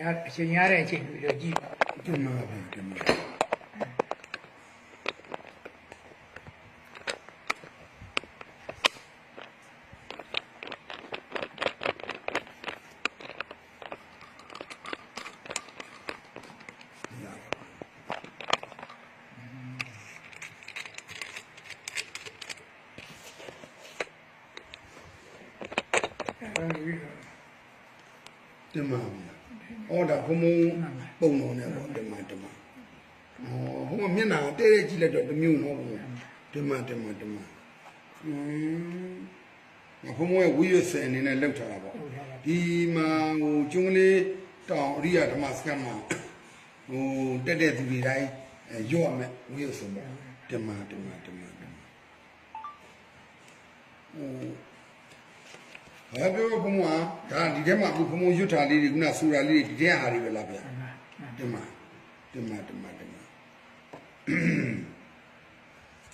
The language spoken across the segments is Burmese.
ရအချိန်ရတဲ့အချိန်ပြီးတော့ကြည့်ပါတင်ပါဗျာတင်ပါအဲဒီတော့ တင်ပါဗျာဟောဒါဘုံဘုံ ပုံတော်နဲ့ပေါ့တင်ပါတင်ပါဟောဟိုကမျက်နှာတဲတဲကြည့်လိုက်တော့တစ်မျိုးနော်ဘုံတင်ပါတင်ပါတင်ပါอืมဘုံဘုံရဲ့ဝိရစင်အနေနဲ့လောက်ထားတာပေါ့ဟုတ်ထားတာဒီမှာဟိုကျွန်းကလေးတောင်အရိယဓမ္မစခန်းမှာဟိုတက်တဲ့သူတွေတိုင်းအဲရော့ရမယ်ဝိရစင်ပေါ့တင်ပါတင်ပါတင်ပါတင်ပါဟိုဘာပြောဘုံကဒါဒီထဲမှာအခုဘုံဘုံရွတ်ထားလေးတွေခုနဆူရာလေးတွေဒီထဲဟာတွေပဲလားဗျာ တင်မတင်မတင်မတင်မ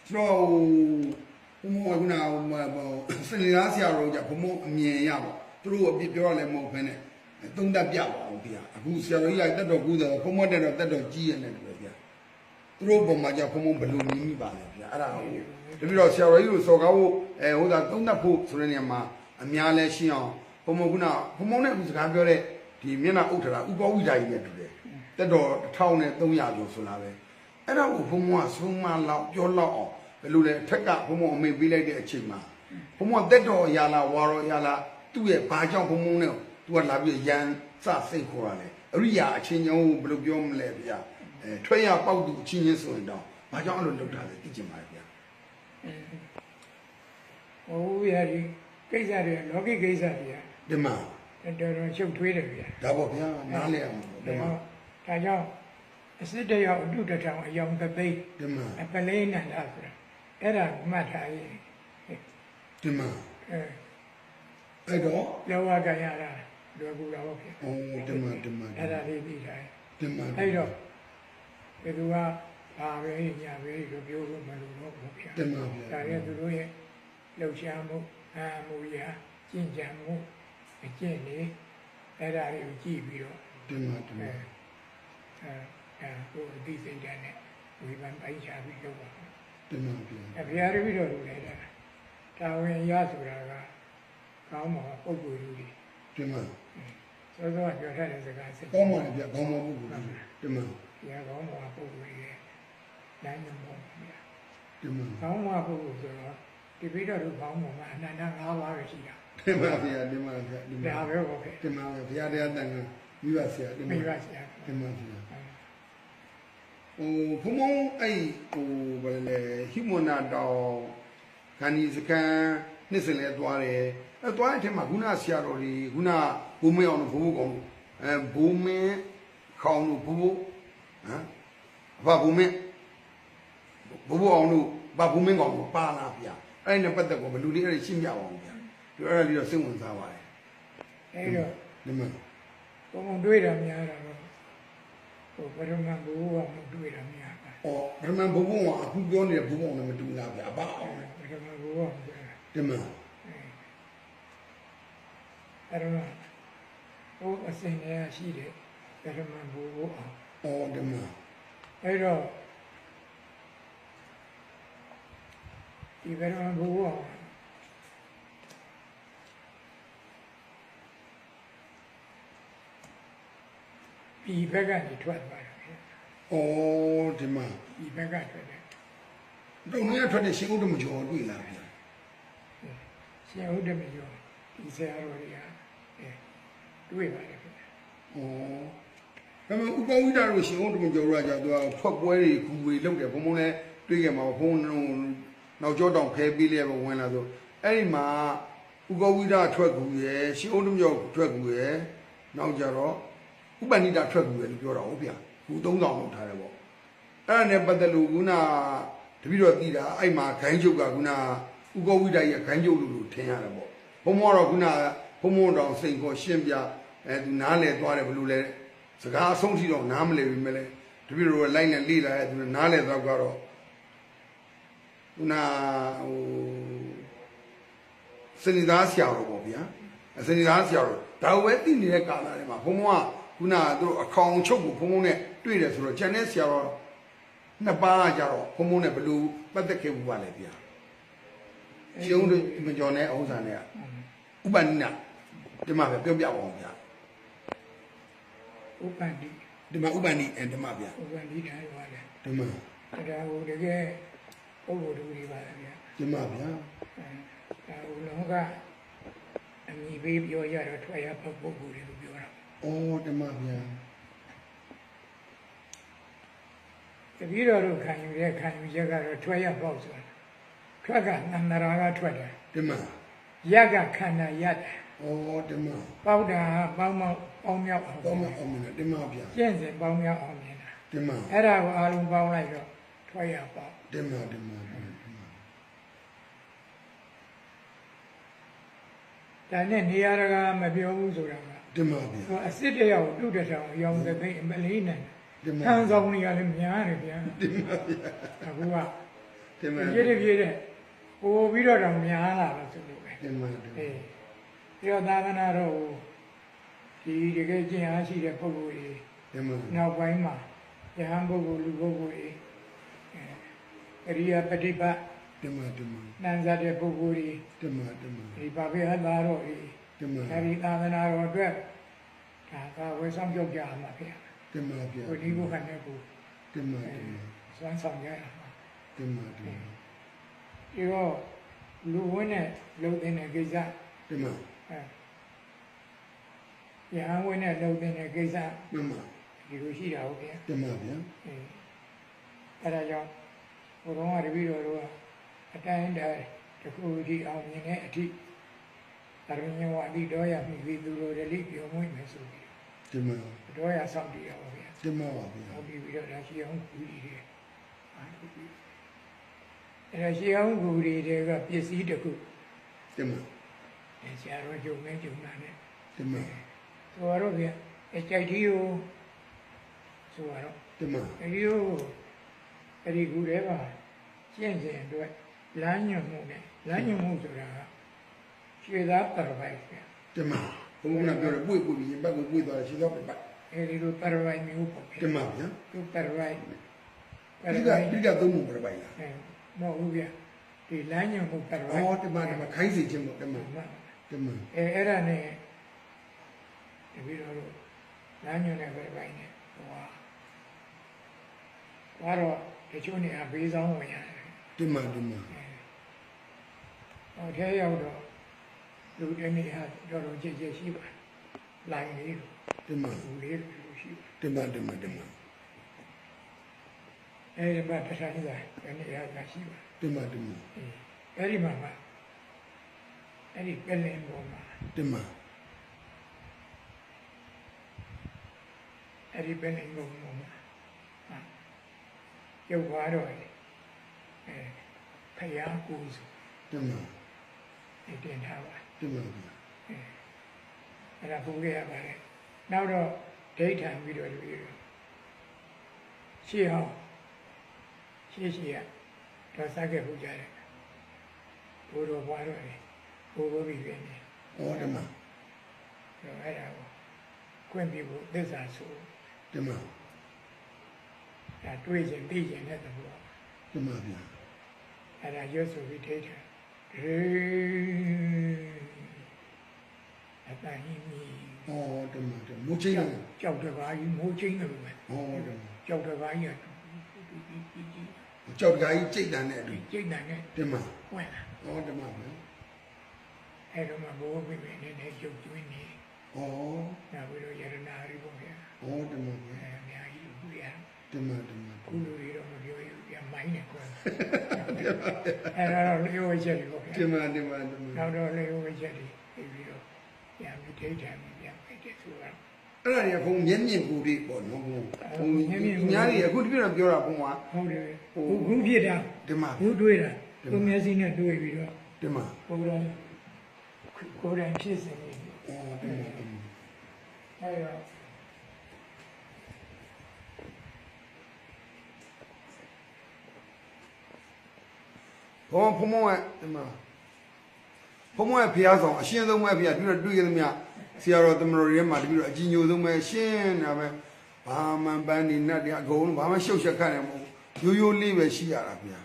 ကျွန်တော်ဘုံမောကနာဘောစနေသားဆရာတော်ကြဘုံမောအမြင်ရပါသူတို့အပြစ်ပြောရလဲမဟုတ်ဘဲနဲ့သုံးသက်ပြပါအောင်ဗျာအခုဆရာတော်ကြီးကတက်တော်ကူးတယ်ဘုံမောတက်တော်တက်တော်ကြီးရတယ်တူဗျာသူတို့ပုံမှာကြဘုံမောဘယ်လိုမြင်မိပါလဲဗျာအဲ့ဒါဟုတ်တပည့်တော်ဆရာတော်ကြီးကိုစော်ကားဖို့အဲဟိုသာသုံးသက်ဖို့ဆိုတဲ့နေရာမှာအများလဲရှင်းအောင်ဘုံမောကနာဘုံမောနဲ့အခုစကားပြောတဲ့ဒီမျက်နှာဥထတာဥပဝိဒါကြီးနဲ့တူတယ် တက်တော်1300ကျော်ဆိုလာပဲအဲ့ဒါကိုဘုံဘုံကဆုံးမလောက်ပြောလောက်အောင်ဘယ်လိုလဲထက်ကဘုံဘုံအမေပေးလိုက်တဲ့အချိန်မှာဘုံဘုံတက်တော်ရာလာဝါရောရာလာသူ့ရဲ့ဘာကြောင့်ဘုံဘုံနဲ့သူကလာပြီးရန်စစိတ်ခေါ်ရတယ်အရိယာအချင်းချင်းဘယ်လိုပြောမလဲဗျာအဲထွက်ရပေါက်သူအချင်းချင်းဆိုရင်တော့ဘာကြောင့်အဲ့လိုလုပ်တာလဲသိချင်ပါတယ်ဗျာဟိုရဒီကိစ္စတွေလောကိကိစ္စတွေကဒီမှာတော်တော်ရှုပ်ထွေးတယ်ဗျာဒါပေါ့ဗျာနားလဲအောင်ဒီမှာ ဒါကြောင့်အစစ်တရောအတုတထောင်အယောင်သပိတ်ဒီမှာအပလေးနန္ဒဆိုတာအဲ့ဒါမှတ်ထားရင်ဒီမှာအဲအဲ့တော့လောကကရတာလွယ်ကူတာဟုတ်ဖြစ်အော်ဒီမှာဒီမှာအဲ့ဒါလေးပြီးထားတယ်ဒီမှာအဲ့တော့ဘယ်သူကဘာပဲညာပဲလို့ပြောလို့မလို့တော့ဘူးဗျာဒီမှာဗျာဒါရဲ့သူတို့ရဲ့လှုပ်ရှားမှုအာမှုရာကျင့်ကြံမှုအကျင့်တွေအဲ့ဒါတွေကိုကြည့်ပြီးတော့ဒီမှာဒီအဲမှာ အဲအဲကိုယ်အသိစိတ်ဓာတ်နဲ့ဝေဖန်ပိုင်းခြားပြီးလုပ်ပါမယ်ဒီမှာဗျာအဖေရပြီးတော့လုပ်လိုက်တာတာဝန်ရဆိုတာကကောင်းမှာပုံကိုယ်လူတွေဒီမှာစောစောကပြောထားတဲ့စကားစစ်ကောင်းပါလေဗျကောင်းပါဘူးဒီမှာဒီကောင်းမှာပုံကိုယ်တွေလမ်းညွှန်ပုံဗျာဒီမှာကောင်းမှာပုံကိုယ်ဆိုတော့ဒီပြီးတော့ကောင်းမှာအနန္တ၅ပါးပဲရှိတာဒီမှာဗျာဒီမှာဗျာဒီမှာဒါပဲဟုတ်ကဲ့ဒီမှာဗျာတရားတန်ကမိဘဆရာဒီမှာမိဘဆရာဒီမှာဗျာ ဟိုဖုံဖုံအဲ့ဟိုဘယ်လဲဟိမနာတောင်ခန္ဒီစကန်နှစ်စင်လဲသွားတယ်အဲသွားတဲ့အချိန်မှာခုနဆရာတော်တွေခုနဘုံမင်းအောင်တို့ဘိုးဘိုးကောင်အဲဘုံမင်းခေါင်းတို့ဘိုးဘိုးဟမ်အဖဘုံမင်းဘိုးဘိုးအောင်တို့ဘာဘုံမင်းကောင်တို့ပါလာဗျာအဲ့ဒီနဲ့ပတ်သက်ကိုဘယ်လူလေးအဲ့ဒီရှင်းပြပါအောင်ဗျာဒီအဲ့ဒါလေးတော့စိတ်ဝင်စားပါတယ်အဲ့တော့ဒီမှာပုံပုံတွေးတာများတာတော့ ဟိုပရမဘူကမတွေးတာများတာ။အော်ဗမာဘုံဘုံကအခုပြောနေတဲ့ဘုံဘုံနဲ့မတူလားဗျာ။အပအောင်ပရမဘူကမတွေးတာဒီမှာအဲ့တော့ဟိုအစင်နဲ့ရှိတယ်ပရမဘူအောင်အော်ဒီမှာအဲ့တော့ဒီပရမဘူအောင် ဒီဘက်ကနေထွက်သွားတယ်အော်ဒီမှာဒီဘက်ကထွက်တယ်တုံနဲ့ထွက်တဲ့ရှင်ဥဒ္ဓမကျော်တွေ့လားဗျာရှင်ဟုတ်တယ်မပြောဒီဆရာတော်တွေကအဲတွေ့ပါတယ်ခင်ဗျာ။အော်ဒါပေမဲ့ဥပဝိဒတို့ရှင်ဥဒ္ဓမကျော်တို့ကကြောက်သူကဖွက်ပွဲတွေကူတွေလုပ်တယ်ဘုံဘုံနဲ့တွေ့ကြမှာဘုံနောက်ကျောတောင်ဖဲပေးလျက်ပဲဝင်လာဆိုအဲ့ဒီမှာဥပဝိဒထွက်ကူရယ်ရှင်ဥဒ္ဓမကျော်ထွက်ကူရယ်နောက်ကြတော့ ဥပဏိတထွက်ကူရယ်လို့ပြောတာဟုတ်ဗျာ။ခု3000လောက်ထားတယ်ပေါ့။အဲ့ဒါနဲ့ပတ်သက်လို့ခုနတပည့်တော်သိတာအဲ့မှာခိုင်းချုပ်ကခုနဥကောဝိဒရဲ့ခိုင်းချုပ်လို့လို့ထင်ရတယ်ပေါ့ဘုံမောတော့ခုနဘုံမောတော်စိန်ခေါ်ရှင်းပြအဲသူနားလဲသွားတယ်ဘယ်လိုလဲစကားအဆုံးထိတော့နားမလဲပြီမဲ့လဲတပည့်တော်ကလိုက်နေလေ့လာရဲ့သူနားလဲသွားကတော့ခုနဟိုစနေသားဆရာတော်ပေါ့ဗျာစနေသားဆရာတော်ဒါဝဲသိနေတဲ့ကာလတွေမှာဘုံမောက ခုနကသူတို့အခေါင်ချုပ်ကိုဘုံဘုံနဲ့တွေ့တယ်ဆိုတော့ဂျန်တဲ့ဆရာတော်နှစ်ပါးကကြတော့ဘုံဘုံနဲ့ဘယ်လိုပတ်သက်ခဲ့ဘူးပါလဲဗျာကျုံတို့မကျော်နဲ့အောင်ဆန်နဲ့ကဥပနိနာဒီမှာပဲပြောပြပါအောင်ဗျာဥပ္ပန္တိဒီမှာဥပနိအဲဒီမှာဗျာဥပ္ပန္တိတိုင်းပါလေဒီမှာတရားဟိုတကယ်ပုဂ္ဂိုလ်တူတွေပါလေဗျာဒီမှာဗျာအဲဒါဟိုလောကအမိပေးပြောရတော့ထွက်ရပုဂ္ဂိုလ်တွေလို့ပြောတာ အော်ဒီမှာဗျာတပည့်တော်တို့ခံယူတဲ့ခံယူချက်ကတော့ထွက်ရပေါ့ဆိုတာထွက်ကနန္ဒရာကထွက်တယ်ဒီမှာရက်ကခန္ဓာရက်တယ်အော်ဒီမှာပေါက်တာပေါင်းမောက်ပေါင်းမြောက်အောင်တော့မအောင်မလားဒီမှာဗျာကျင့်စဉ်ပေါင်းမြောက်အောင်မြင်တာဒီမှာအဲ့ဒါကိုအားလုံးပေါင်းလိုက်တော့ထွက်ရပေါ့ဒီမှာဒီမှာဒီမှာဒါနဲ့နေရာတကာမပြောဘူးဆိုတာ ကဒီမှာဗျာဟိုအစ်စ်တယောက်တုတထောင်ရောင်းတဲ့သိအမလေးနဲ့ဒီမှာခံဆောင်နေရလဲများတယ်ဗျာဒီမှာဗျာအခုကဒီမှာပြည့်တပြည့်တဲ့ပို့ပြီးတော့တော့များလာတော့ဆိုလို့ပဲဒီမှာဒီမှာအေးပြီးတော့သာသနာတော်ဒီတကယ်ကျင့်အားရှိတဲ့ပုဂ္ဂိုလ်တွေဒီမှာနောက်ပိုင်းမှာယဟန်ပုဂ္ဂိုလ်လူပုဂ္ဂိုလ်တွေအဲအရိယပฏิပတ်ဒီမှာဒီမှာနန်းစားတဲ့ပုဂ္ဂိုလ်တွေဒီမှာဒီမှာဒီဘာပဲအသာတော် တွေဒီမှာအဲဒီသာသနာတော်အတွက်ဒါကဝေဆောင်ကြောက်ကြမှာဗျာဒီမှာဗျာကိုဒီကိုခံတဲ့ကိုဒီမှာဒီမှာစွမ်းဆောင်ကြရမှာဒီမှာဒီမှာဒီတော့လူဝင်းနဲ့လုံတဲ့ကိစ္စဒီမှာအဲယဟန်ဝင်းနဲ့လုံတဲ့ကိစ္စမမဒီလိုရှိတာဟုတ်ဗျာဒီမှာဗျာအဲအဲဒါကြောင့်ဘုရားကတပည့်တော်တို့ကအတိုင်းတိုင်းတစ်ခုဒီအောင်မြင်တဲ့အထိ အရင်းဝါဒီတော့ရပြီဒီသူတို့လည်းပြောမွေးမယ်ဆိုပြီးဒီမှာတော့ရဆောင်တည်ရပါဗျာဒီမှာပါဗျာဟောပြီးပြီးတော့ဒါရှိအောင်ကူရီတွေအာကူရီအဲဒါရှိအောင်ကူရီတွေကပစ္စည်းတစ်ခုဒီမှာအဲဆရာတော်ဂျုံမဲဂျုံနာနဲ့ဒီမှာဆိုတော့ဗျအဲကြိုက်တီးကိုဆိုတော့ဒီမှာအဲဒီကိုအဲဒီကူတွေပါကျင့်စဉ်အတွက်လမ်းညွှန်မှုနဲ့လမ်းညွှန်မှုဆိုတာက ခြေသားပရပိုက်ဗျဒီမှာဘုံကပြောတယ်ပွေ့ပွေ့ပြီးရင်ဘက်ကိုပွေ့သွားတယ်ခြေတော့ပြတ်အဲဒီလိုပရပိုက်မျိုးပေါ့ဗျဒီမှာဗျာသူပရပိုက်ပဒီရကပိုက်ဒီကသုံးမှုပြပိုင်လားအဲမဟုတ်ဘူးဗျဒီလမ်းညွှန်မှုပရပိုက်အော်ဒီမှာဒီမှာခိုင်းစီခြင်းပေါ့ဒီမှာမှန်ဒီမှာအဲအဲ့ဒါနဲ့တပည့်တော်တို့လမ်းညွှန်တဲ့ပရပိုက်နဲ့ဟိုဟာဘာတော့တချို့နေရာဘေးဆောင်ဝင်ရတယ်ဒီမှာဒီမှာဟောထဲရောက်တော့ လူတနေ့ဟာတော်တော်ကြည်ကြည်ရှိပါလိုင်းလေးဒီမှာလူလေးလူရှိပါဒီမှာဒီမှာဒီမှာအဲဒီမှာတခြားနေတာတနေ့ဟာရှိပါဒီမှာဒီမှာအဲ့ဒီမှာမှအဲ့ဒီပလင်ပေါ်မှာဒီမှာအဲ့ဒီပလင်ပေါ်မှာဟာရုပ်သွားတော့လေအဲဖယားကူစုဒီမှာဒီတင်ထားပါ ဒီမှာဗျာအဲ့ဒါပူခဲ့ရပါတယ်နောက်တော့ဒိဋ္ဌံပြီးတော့လူရရှေ့အောင်ရှေ့ရှေ့ကတော့စားခဲ့ပူကြတယ်ဘိုးတော်ဘွားတော်လေဘိုးဘိုးပြီးပြင်းနေအော်ဒီမှာတော့အဲ့ဒါကိုကွင့်ပြီးဖို့သစ္စာဆိုဒီမှာဒါတွေးခြင်းသိခြင်းတဲ့သဘောဒီမှာဗျာအဲ့ဒါရွတ်ဆိုပြီးဒိဋ္ဌံဒေအ တန်ကြီးမြည်အော်ဒီမှာဒီမိုးချင်းတယ်ကြောက်တကားကြီးမိုးချင်းတယ်လို့ပဲအော်ဒီမှာကြောက်တကားကြီးကကြောက်တကားကြီးစိတ်တန်တဲ့အတူကျိတ်တယ်နဲ့ဒီမှာဝင်လာအော်ဒီမှာဗျာအဲ့တော့မှဘိုးဘိမေနဲ့နဲ့ရုပ်ကျွင်းနေအော်နောက်ပြီးတော့ယရနာရီပေါ့ဗျာအော်ဒီမှာဗျာအဲအများကြီးလူရဒီမှာဒီမှာကုလူတွေတော့မပြောရဘူးပြမိုင်းနေကွာအဲ့တော့လေဝိချက်တွေပေါ့ဗျာဒီမှာဒီမှာဒီမှာနောက်တော့လေဝိချက်တွေပြီးတော့ ပြန်ပြီးဒိဋ္ဌံပြန်ပြတဲ့ဆိုတော့အဲ့ဒါတွေကဘုံမျက်မြင်ကိုယ်လေးပေါ့နော်ဘုံဘုံညာတွေအခုတပြည့်တော့ပြောတာဘုံကဟုတ်တယ်ဘုခုဖြစ်တာဒီမှာဘုတွေးတာသူမျက်စိနဲ့တွေးပြီးတော့ဒီမှာကိုယ်တိုင်ကိုယ်တိုင်ဖြစ်စဉ်လေးအော်ဒီမှာဒီမှာအဲ့တော့ဘုံဘုံဘုံကဒီမှာ ဘုံဘုံရဲ့ဖျားဆောင်အရှင်းဆုံးပဲဖျားတွေ့တော့တွေ့ကြသမျှဆရာတော်သမတော်တွေထဲမှာတပည့်တော်အကြီးညိုဆုံးပဲရှင်းတာပဲဘာမှပန်းနေနတ်တွေအကုန်လုံးဘာမှရှုပ်ရှက်ခတ်နေမဟုတ်ဘူးရိုးရိုးလေးပဲရှိရတာဗျာ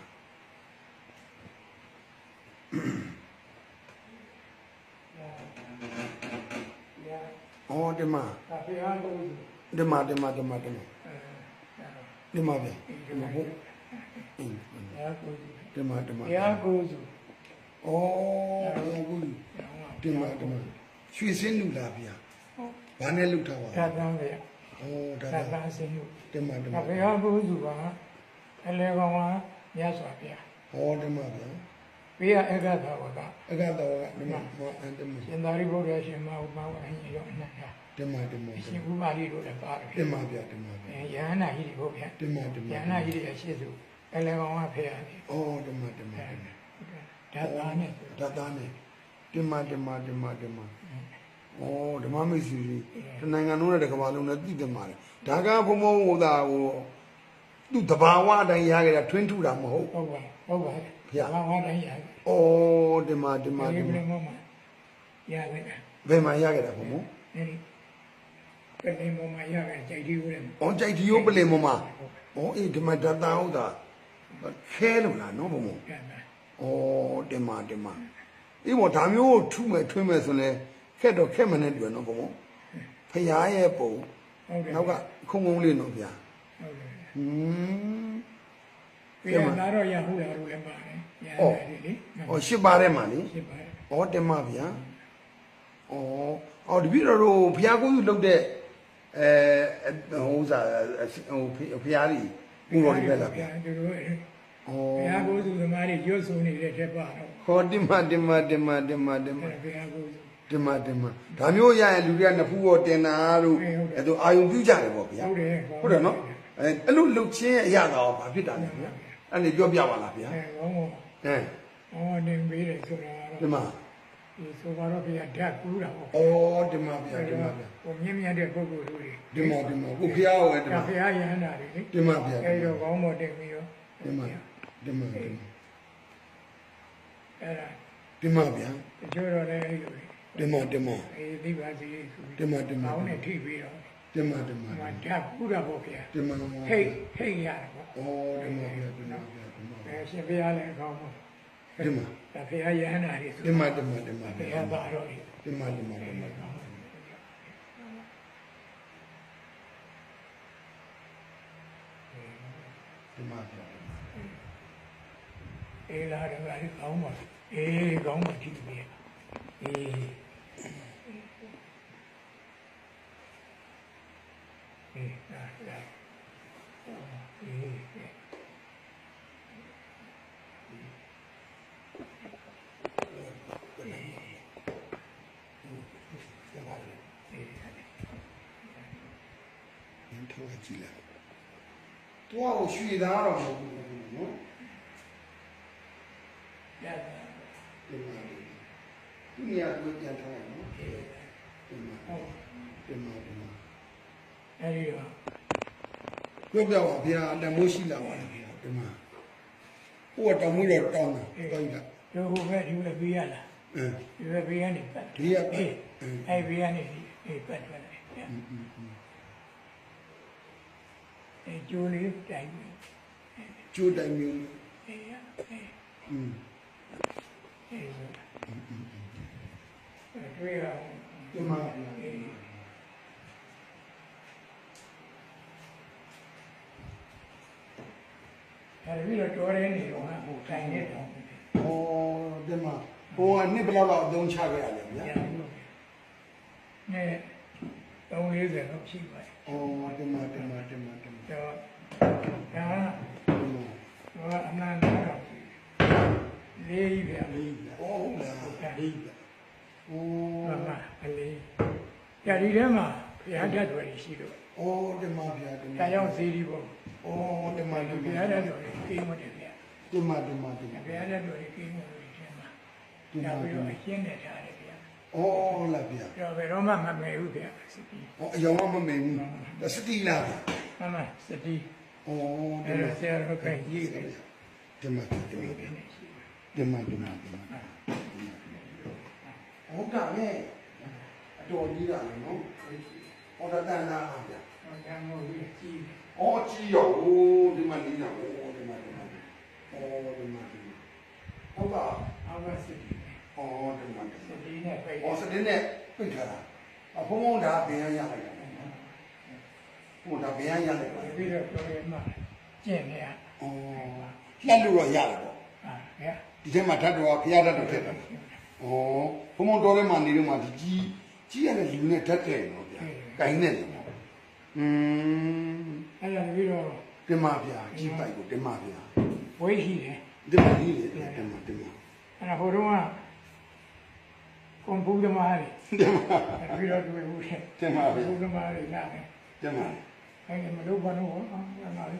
ညာဩတမဒါဖေဟာကိုတမတမတမတမအဲတမဗျာဒီတမမှာဟုတ်အင်းညာကိုတမတမညာကိုစု ဩဘုရားကူတမတမရွှေစင်းလူလားဗျာဘာနဲ့လုထားပါဒါလဲတန်းပဲဩဒါဒါဒါတန်းစင်လို့တမတမဒါဖေဟာကိုစုကအလဲကောင်ကမြတ်စွာဘုရားဩတမဗျာဘေးကအက္ခသာဝကအကတော်ကတမမောအန်တမရှင်သာရိပုတ္တရာရှင်မဟုတ်ပါဘူးအရင်ရောအနန္တတမတမရှင်ဥပါလိတို့လည်းပါတယ်တမဗျာတမဗျာအဲယဟနာကြီးတွေဟုတ်ဗျာတမတမယဟနာကြီးတွေရှေ့စုအလဲကောင်ကဖေဟာတယ်ဩတမတမတ မဒါသားနဲ့ဓာတ်သားနဲ့တမတမတမတမဩဓမ္မမိတ်ဆွေကြီးတနိုင်ငံလုံးနဲ့တစ်ကမ္ဘာလုံးနဲ့သိတယ်မှာလေဒါကဘုံဘုံဟိုသာဟိုသူ့တဘာဝအတိုင်းရခဲ့တာထွင်းထူတာမဟုတ်ဟုတ်ပါဟုတ်ပါဘုရားဘာမှတိုင်းရတယ်ဩတမတမဒီတမလိုမျိုးမှာရတယ်ဘယ်မှာရခဲ့တာဘုံဘုံအဲဒီကလေးမောင်မရတယ်ကြိုက်ဒီဦးတယ်ဩကြိုက်ဒီယိုပလင်မမဩအေးဓမ္မဓာတ်သားဟုတ်တာခဲလို့လားနော်ဘုံဘုံကဲမှာ ဩတမတမအေးဘောဒါမျိုးကိုထုမဲ့ထွင်းမဲ့ဆိုလဲခက်တော့ခက်မနဲ့တွေ့နော်ဘုံဘုံဖရာရဲ့ပုံဟုတ်တယ်နောက်ကခုံခုံလေးနော်ဗျာဟုတ်တယ်ဟွန်းပြန်လာတော့ရဟုတ်လားလို့လည်းပါတယ်ရတယ်လေ။အော်ရှစ်ပါးထဲမှာလေဖြစ်ပါတယ်။အော်တင်မဗျာ။အော်အော်တပည့်တော်တို့ဘုရားကိုယ်ယူလုပ်တဲ့အဲဟိုဥစားဟိုဘုရားကြီးပူတော်တွေပဲလားဗျာသူတို့။အော ဘုရား်ကိုယ်သူသမားတွေရွတ်ဆိုနေတဲ့ထက်ပါတော့ဟောတင်မတင်မတင်မတင်မတင်မဘုရားကိုယ်သူတင်မတင်မဒါမျိုးရရင်လူတွေကနှစ်ဖူးပေါ်တင်တာတို့အဲဒါအာယုံပြုကြတယ်ပေါ့ဗျာဟုတ်တယ်ဟုတ်တယ်နော်အဲအဲ့လိုလှုပ်ချင်းအရသာရောဘာဖြစ်တာလဲဗျာအဲ့ဒီပြောပြပါလားဗျာအဲဘောင်းဘောင်းဟဲ့အော်နေမေးတယ်ဆိုတာဒီတော့မှာဒီဆိုပါတော့ဘုရားဓာတ်ကူးတာပေါ့အော်တင်မဗျာတင်မဗျာဟိုမြင့်မြတ်တဲ့ပုဂ္ဂိုလ်တွေဒီမောဒီမောကိုဖျားရောဒီဒါမောဘုရားယဟန္တာတွေလေဒီမောဗျာအဲတော့ကောင်းမော်တင်ပြီးတော့ဒီမော ဒီမောအဲ့ဒါဒီမောဗျာတချို့တော့လည်းအဲ့လိုဒီမောဒီမောအေးသိပါစေဆိုဒီမောဒီမောကောင်းနဲ့ထိပြီးတော့ဒီမောဒီမောဟိုဓာတ်ကူးတာပေါ့ဗျာဒီမောဟိတ်ဟိတ်ရတာပေါ့အော်ဒီမောဗျာဒီမောဗျာဒီမောအဲရှင်ဘုရားလည်းကောင်းပါဒီမောဒါဘုရားယဟန္တာတွေဆိုဒီမောဒီမောဒီမောဘုရားပါတော့ဒီဒီမောဒီမောဒီမောဒီမောဗျာ အေးလာတယ်ဗျာဒီကောင်းပါအေးကောင်းပါထိပြီးအေးအေးဒါဒါအေးဒီထောက်ကြည့်လိုက်တော့ရွှေသားတော့မဟုတ်ဘူးနော် ရတယ် ဒီမောဒီနေရာကိုပြန်ထားရနော်ဒီမော ဟုတ် ဒီမောဒီမော အဲဒီတော့ ပြောပြပါဗျာတမိုးရှိလာပါလားဗျာဒီမှာဟိုကတမိုးတော့တောင်းတာတောင်းတာဒီဟိုဘက်ဒီဘက်ပေးရလားအင်းဒီဘက်ပေးရနေပတ်ဒီကပတ်အေးအင်းအဲပေးရနေအေးပတ်ထွက်တယ်အဲကျိုးလေးတိုင်ပြီးကျိုးတိုင်မျိုးအေးအေးอืมအေးဆိုအဲတွေ့ရအောင်ဒီမှာ ဗျာအေးအဲဒီတော့တော်ရဲနေတော့ဟိုတိုင်နေတော့ဩဒီမှာဟိုကနှစ်ဘယ်လောက်လောက်အသုံးချခဲ့ရလဲဗျာရအောင်လို့နဲ့340လောက်ရှိပါတယ်ဩဒီမှာဒီမှာဒီမှာဒီမှာတော့ဒါဒီမှာတော့အနန္တတော့လေးပြလေးဗျာဩဟုတ်လားလေးဗျာဩမမအလေးကြဒီထဲမှာ ဘုရားဓာတ်တွေရှိတော့ဩဒီမှာဗျာဒီမှာဒါကြောင့်ဇီဒီပေါ့ဩဒီမှာဒီဘုမှာရားဓာတ်တွေကိမတယ်ဗျာဒီမှာဒီမှာဒီမှာဘုရားဓာတ်တွေကိမတယ်ရှင်မှာဒီဒါမှာပြီးဒီတော့မှာအရှင်းနဲ့ထားတယ်ဗျာဩလာဗျာတော့ဘယ်တော့မှမမဲဘူးဗျာစတိဩအယောင်မမင်းဘူးဒါစတိလာဗျာမမစတိဩဒီအဲ့မှာတော့ဆရာတော်ကကြီးတယ်ဒီမှာဒီမှာဒီမှာဒီမှာဒီမှာဟုတ်ကဲ့တော်ကြီးတာလေနော်ဝိရှိ ဟောတာတန်တာပါဗျာဟောတမ်းမို့ပြီးကြည့်တယ်အော်ကြီးရောဟိုဒီမှာနေနေတာဟိုဒီမှာဒီမှာအော်ဒီမှာဒီမှာဟုတ်ပါအောက်ကစစ်တယ်အော်ဒီမှာဒီစမှာတီးနဲ့ပိတ်အော်စတင်းနဲ့ပြစ်ထားတာအဖုံဖုံဒါဘယ်ရရလိုက်တာဟိုဒါဘယ်ရရလိုက်တာပြီးတော့ပြောရမှာကျင့်နေရအော်လှက်လို့တော့ရတယ်ပေါ့အာဟဲ့ဒီထဲမှာဓာတ်တော်ဘုရားဓာတ်တော်ထည့်တာဩဘုံဘုံတော်ထဲမှာနေတော့မှဒီကြီးကြီးရတဲ့လူနဲ့ဓာတ်တယ်နော်ဗျာ ကိုင်းနေတယ်ပေါ့อืมအဲ့ဒါပြီးတော့တင်ပါဗျာကြီးပိုက်ကိုတင်ပါဗျာဝိရှိတယ်တင်ပါကြီးလေတင်ပါတင်ပါအဲ့ဒါဟိုတုန်းကကွန်ပူသမားတွေတင်ပါပြီးတော့တွေ့ဘူးတဲ့တင်ပါဗျာကွန်ပူသမားတွေလာတယ်တင်ပါအဲ့ဒီမလုပ်ပါတော့ဟာအဲ့ဒါလေ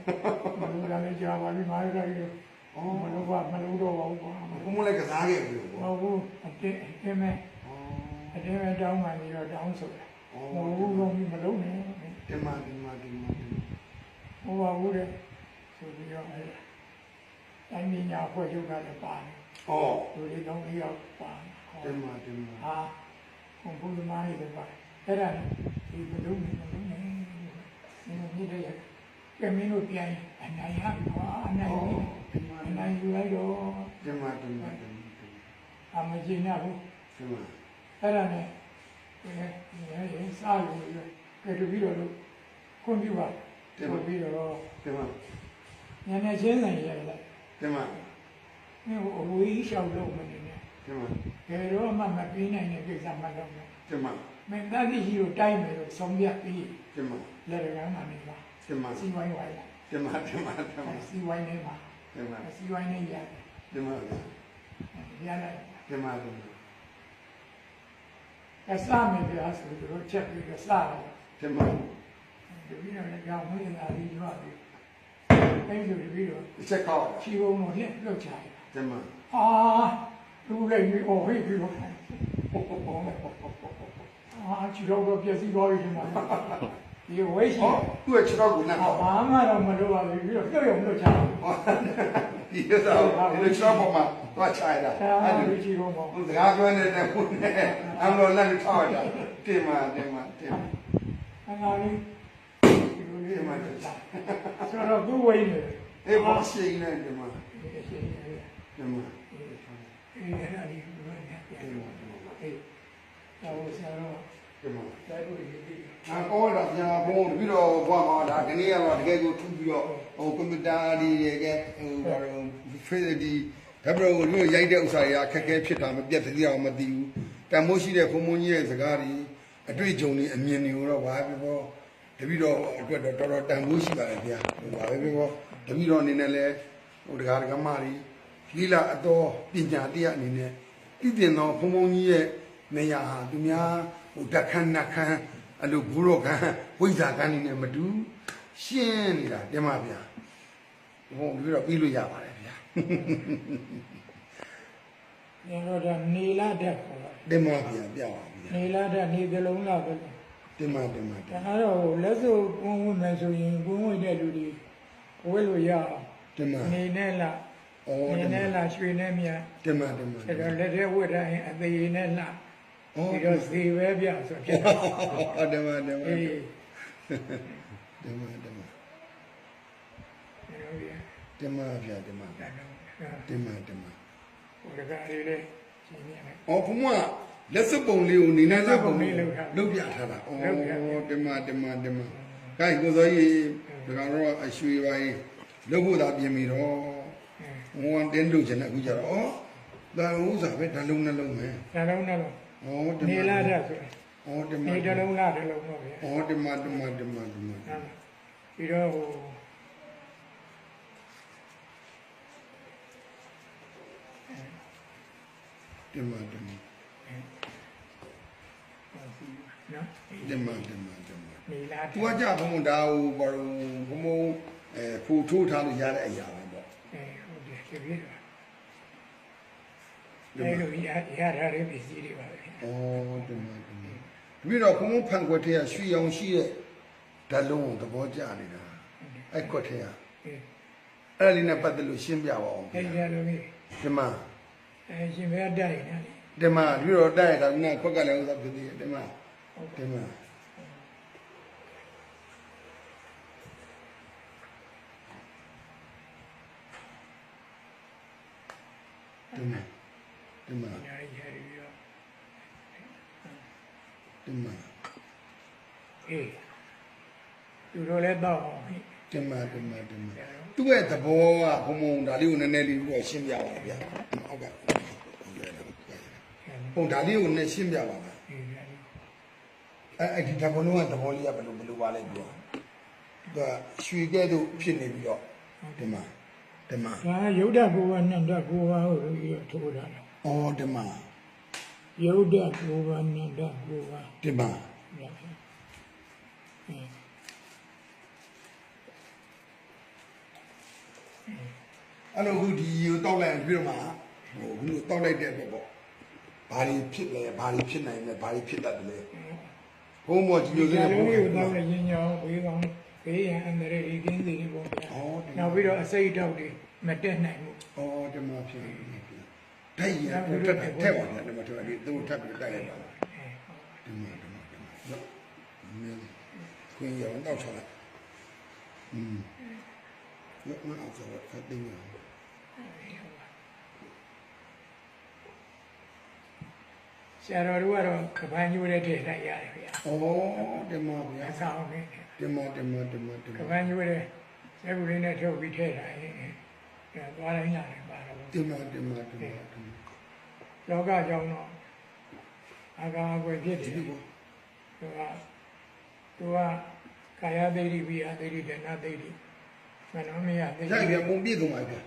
မလုပ်တာလည်းကြာပါပြီမာရတာကြီးမလုပ်ပါမလုပ်တော့ပါဘူးကွာမဘုံဘုံလည်းကစားခဲ့ပြီပေါ့ဟုတ်ဘူးအတင်းအတင်းမဲ့အတင်းမဲ့တောင်းမှနေတော့တောင်းဆိုတာ မဟုတ်ဘူးလုံးမလုပ်နဲ့တင်ပါတင်ပါတင်ပါတင်ဟိုပါဘူးတဲ့ဆိုပြီးတော့အဲ့ဒါတိုင်းပညာဖွဲ့ချုပ်ကလည်းပါတယ်ဩလူတွေတော့လေးယောက်ပါတယ်ဟောတင်ပါတင်ပါဟာကွန်ပူသမားတွေပါအဲ့ဒါဒီမလုပ်နဲ့မလုပ်နဲ့ဒီလိုမြစ်တဲ့ကမင်းတို့ပြန်အနိုင်ရပါအနိုင်အနိုင်ယူလိုက်တော့တင်ပါတင်ပါတင်အမကျင်းရဘူးတင်ပါအဲ့ဒါနဲ့ အဲရဲစားလို့ကဲတူပြီးတော့ခွန်ပြပါတူပြီးတော့တင်ပါညနေချင်းဆိုင်ရလိုက်တင်ပါမြို့အဝေးလျှောက်လို့မနေနဲ့တင်ပါဘယ်တော့မှမပြီးနိုင်တဲ့ကိစ္စမှတော့မယ်တင်ပါမင်းသားကြီးကိုတိုက်မယ်လို့ဆုံးဖြတ်ပြီးတင်ပါလက်ရကမ်းမှနေပါတင်ပါစီဝိုင်းဝိုင်းလာတင်ပါတင်ပါတင်ပါစီဝိုင်းနေမှာတင်ပါစီဝိုင်းနေရတယ်တင်ပါရလိုက်တင်ပါတင်ပါ အစမေတရားဆိုတော့ချက်ပြီးတော့စတယ်ဒီမှာဒီပြီးတော့လည်းကြောင်းဝင်လာပြီးတော့ပြီးအဲ့ဒီလိုပြီးတော့ချက်ကောက်ချီဘုံကိုလှည့်လှုပ်ချတယ်ဒီမှာအာလူလည်းပြီးအော်ဟေ့ပြီးတော့အာချီတော့ပြည့်စည်သွားပြီဒီမှာဒီဝိရှိသူ့ရဲ့ခြေတော့ကိုလက်ပါဘာမှတော့မလုပ်ပါဘူးပြီးတော့ပြုတ်ရုံလုပ်ချတယ် ဒီတော့ဒီလိုချောပေါ်မှာတော့ခြိုက်တာအဲ့ဒါကြည့်ဖို့မဟုတ်စကားပြောနေတဲ့ခုနဲ့အမ်လို့လက်ထောက်တာတင်မှာတင်မှာတင်မှာအနာလေးဒီလိုလေးမှာဆိုတော့သူ့ဝိနေအေးဘောရှိနေတယ်မှာဒီမှာအဲ့ဒါလေးဘယ်လိုလဲအဲ့ဒါဆရာတော့ အာကောတာပြန်ဘုံပြီးတော့ဘွားမှာဒါခဏကတော့တကယ်ကိုထူပြီးတော့ဟိုကွန်ပျူတာဒီတွေကဟိုဘာလို့ဖေးဒီဒါပေမဲ့တို့ရိုက်တဲ့ဥစ္စာတွေကအခက်အခဲဖြစ်တာမပြတ်တည်းအောင်မသိဘူးတန်မိုးရှိတဲ့ဘုံဘုံကြီးရဲ့စကားတွေအတွေ့အကြုံတွေအမြင်တွေကိုတော့ဘာပဲပြောတပည့်တော်အတွက်တော့တော်တော်တန်ဖိုးရှိပါတယ်ဗျာဟိုဘာပဲပြောတပည့်တော်အနေနဲ့လည်းဟိုတရားဓမ္မတွေလီလာအတော်ပညာတရားအနေနဲ့ပြည်တင်တော်ဘုံဘုံကြီးရဲ့နေရာဟာသူများ ဟိုဓက္ခဏခန်းအဲ့လိုဘုရောကံဝိဇ္ဇာကံနေနဲ့မတူရှင်းနေတာတင်ပါဗျာဘုံပြီးတော့ပြီးလို့ရပါတယ်ဗျာညတော့ဒါနေလာတဲ့ခေါ်တာတင်ပါဗျာပြပါဗျာနေလာတဲ့နေကလုံးလာပဲတင်ပါတင်ပါတင်ဒါကတော့လက်စုပ်ကုန်းဝင်မယ်ဆိုရင်ကုန်းဝင်တဲ့လူတွေဝဲလို့ရအောင်တင်ပါနေနဲ့လာဩနေတင်ပါနဲ့လာရွှေနဲ့မြတ်တင်ပါတင်ပါအဲ့တော့လက်ထဲဝတ်တိုင်းအသေးနဲ့လာ ဩပြီးတော့ဇေပဲပြဆိုဖြစ်တယ်တင်ပါတင်ပါအေးတင်ပါတင်ပါဒီလိုရတင်ပါဗျာတင်ပါဒါတော့တင်ပါတင်ပါဟိုတကားလေးလေးရှင်းနေတယ်။အော်ဘုမလက်စွပ်ပုံလေးကိုနေနေလက်ပုံလက်လေးစွပ်ပုံလေးလုလုပ်ပ်ထားပြထားတာ။လုပ်ပြအော်တမတမတမ။ခိုင်ကိုစောကြီးဒါကတော့အရွှေပိုင်းလုပ်ဖို့သာပြင်ပြီးတော့ဟိုကတင်းလို့ချင်တဲ့အခုကျတော့အော်ဒါဥစ္စာပဲဓာလုံးနှလုံးပဲဒါတော့နဲ့တော့။ အော်တမနေလာတဲ့ဆိုအော်တမနေတလုံးလာတလုံးတော့ဗျာအော်တမတမတမတမပြီးတော့ဟိုတမတမနော်တမတမတမနေလာ။ तू ကကြဘုံဒါဟိုဘာလို့ဘုံဘုံအဲဖူထိုးထားလို့ရတဲ့အရာပဲပေါ့အဲဟုတ်တယ်ဒီလိုအဲလိုရရထားတဲ့ပစ္စည်းတွေပါပဲ။ အော်တမတမ။ပြီးတော့ဘုံဘုံဖန်ခွက်ထဲကရွှေရောင်ရှိတဲ့ဓာတ်လုံးကိုသဘောကျနေတာ။အဲ့ခွက်ထဲကအဲအဲ့ဒါလေးနဲ့ပတ်သက်လို့ရှင်းပြပါအောင်အဲရလို့ကြီးဒီမှာအဲရှင်ဘယ်တိုက်နေလဲဒီမှာပြီးတော့တိုက်ရတာကခွက်ကလည်းဥစ္စာဖြစ်သေးတယ်ဒီမှာဟုတ်တင်ပါတင်ပါတင်ပါ ညာရီညာရီပြီးတော့ တင်ပါအေးသူတို့လည်းတော့အောင်ဟိတင်ပါတင်ပါတင်ပါဆရာတော်သူ့ရဲ့သဘောကဘုံဘုံဒါလေးကိုနည်းနည်းလေးပြီးတော့ရှင်းပြပါဗျာဟုတ်ကဲ့ပုံဒါလေးကိုနည်းရှင်းပြပါဗျာဒီညာရီအဲအဲ့ဒီဓာတ်ပုံလုံးကသဘောလေးကဘယ်လိုဘယ်လိုပါလဲပြောသူကရွှေကဲ့သို့ဖြစ်နေပြီးတော့ဒီမှာဒီမှာဒါယုတ်တကိုယ်ကနန္ဒကိုယ်ကဟုတ်လို့ပြီးတော့ထိုးတာတော့အော်ဒီမှာယုတ်တကို ယ်ကနန္ဒကိုယ်ကဒီမှာညာရီအင်းအဲ့လိုခုဒီကိုတောက်လိုက်ပြီးတော့မှဟိုခုလိုတောက်လိုက်တဲ့အတွက်ပေါ့ဘာတွေဖြစ်လဲဘာတွေဖြစ်နိုင်လဲဘာတွေဖြစ်တတ်တယ်လဲဘုံမော်ဒီဒီလိုလိုလေးလေးနဲ့ဘုံကိုကတော့လည်းညင်ညောင်းဝေးကောင်းဝေးရန်အန္တရာယ်ဤကင်းစီတွေပေါ့ဗျာအော်ဒီနောက်ပြီးတော့အစိတ်တောက်တွေမတက်နိုင်ဘူးအော်ဒီမှာဖြစ်နေပြီ ဓာတ်ရထက်ထက်ထက်ပါနဲ့ဒီမှာထက်ပြီးသူ့ထပ်ပြီးတိုက်လိုက်ပါဒီမှာဒီမှာဒီမှာနော်မင်းခွင့်ရအောင်တောက်ချလိုက်อืมနော်နော်အောင်ဆိုတော့ဖတ်သိနေအောင်ဆရာတော်တို့ကတော့ကပန်းကျိုးတဲ့ထည့်လိုက်ရတယ်ဗျာ။အော်ဒီမှာဗျာအဆောင်နဲ့။ဒီမှာဒီမှာဒီမှာဒီကမှာပန်းကျိုးတဲ့ဇက်ကူလေးနဲ့ထုတ်ပြီးထည့်တာရင်အဲသွားတိုင်းလာတယ်ပါတော့ဒီမှာဒီမှာဒီမှာဒီမှာ လောကကြောင့်တော့အာကာအကွယ်ဖြစ်တယ်ဒီသူကောကသူကကာယသိတိဝိယသိတိဒနာသိတိမနောမယသိ။ရိုက်တိပြပုံပြည့်ဆုံးပါဗျာ